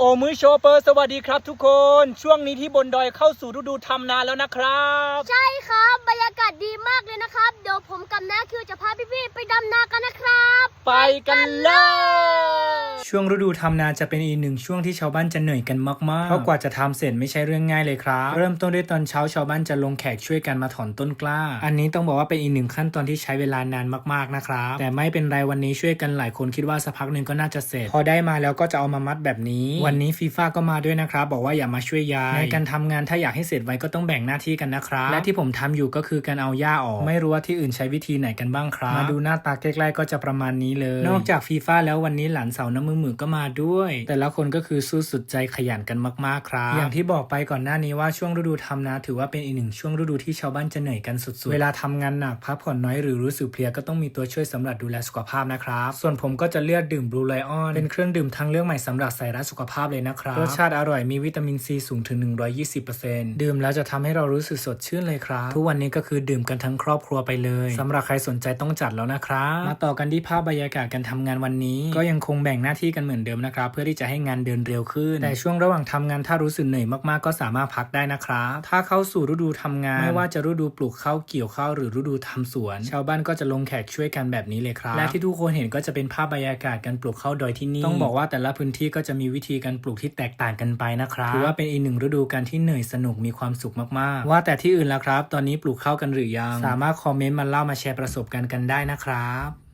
โอมือโชเปอร์สวัสดีครับทุกคน ช่วงนี้ที่บนดอยเข้าสู่ฤดูทำนาแล้วนะครับ ใช่ครับบรรยากาศดีมากเลยนะครับ เดี๋ยวผมกับน้าคิวจะพาพี่ๆไปดำนากันนะครับ ไปกันเลย ช่วงฤดูทำนาจะเป็นอีกหนึ่งช่วงที่ชาวบ้านจะเหนื่อยกันมากๆเพราะกว่าจะทำเสร็จไม่ใช่เรื่องง่ายเลยครับ เริ่มต้นด้วยตอนเช้าชาวบ้านจะลงแขกช่วยกันมาถอนต้นกล้า อันนี้ต้องบอกว่าเป็นอีกหนึ่งขั้นตอนที่ใช้เวลานานมากๆนะครับแต่ไม่เป็นไรวันนี้ช่วยกันหลายคนคิดว่าสักพักหนึ่งก็น่าจะเสร็จ พอได้มาแล้วก็จะเอามามัดแบบนี้ วันนี้ฟีฟ่าก็มาด้วยนะครับบอกว่าอย่ามาช่วยยายในการทำงานถ้าอยากให้เสร็จไวก็ต้องแบ่งหน้าที่กันนะครับและที่ผมทำอยู่ก็คือการเอาหญ้าออกไม่รู้ว่าที่อื่นใช้วิธีไหนกันบ้างครับมาดูหน้าตาใกล้ๆก็จะประมาณนี้เลย นอกจากฟีฟ่าแล้ววันนี้หลานสาวน้ำมือหมือก็มาด้วย แต่ละคนก็คือสู้สุดใจขยันกันมากๆครับ อย่างที่บอกไปก่อนหน้านี้ว่าช่วงฤดูทำนาถือว่าเป็นอีกหนึ่งช่วงฤดูที่ชาวบ้านจะเหนื่อยกันสุดๆ เวลาทำงานหนักพักผ่อนน้อยหรือรู้สึกเพลียก็ต้องมีตัวช่วยสำหรับดูแลสุขภาพนะครับ ส่วนผมก็จะเลือกดื่มบลูไลออนเป็นเครื่องดื่มทางเลือกใหม่สำหรับใส่รักสุขภาพเลยนะครับรสชาติอร่อยมีวิตามินซีสูงถึง 120%ดื่มแล้วจะทำให้เรารู้สึกสดชื่นเลยครับทุกวันนี้ก็คือดื่มกันทั้งครอบครัวไปเลยสำหรับใครสนใจต้องจัดแล้วนะครับมาต่อกันที่ภาพบรรยากาศการทำงานวันนี้ ก็ยังคงแบ่งหน้าที่กันเหมือนเดิมนะครับ เพื่อที่จะให้งานเดินเร็วขึ้น แต่ช่วงระหว่างทำงานถ้ารู้สึกเหนื่อยมากๆ ก็สามารถพักได้นะครับ ถ้าเข้าสู่ฤดูทำงาน ไม่ว่าจะฤดูปลูกข้าวเกี่ยวข้าวหรือฤดูทำสวน ชาวบ้านก็จะลงแขกช่วยกันแบบนี้เลยครับ และที่ทุกคนเห็นก็จะเป็นภาพบรรยากาศการปลูกข้าวดอยที่นี่ ต้องบอกว่าแต่ละพื้นที่ก็จะมีวิธีการปลูกที่แตกต่างกันไปนะครับ ถือว่าเป็นอีกหนึ่งฤดูการที่เหนื่อยสนุกมีความสุขมากๆ ว่าแต่ที่อื่นล่ะครับ ตอนนี้ปลูกข้าวกันหรือยัง สามารถคอมเมนต์มาเล่ามาแชร์ประสบการณ์กันได้นะครับ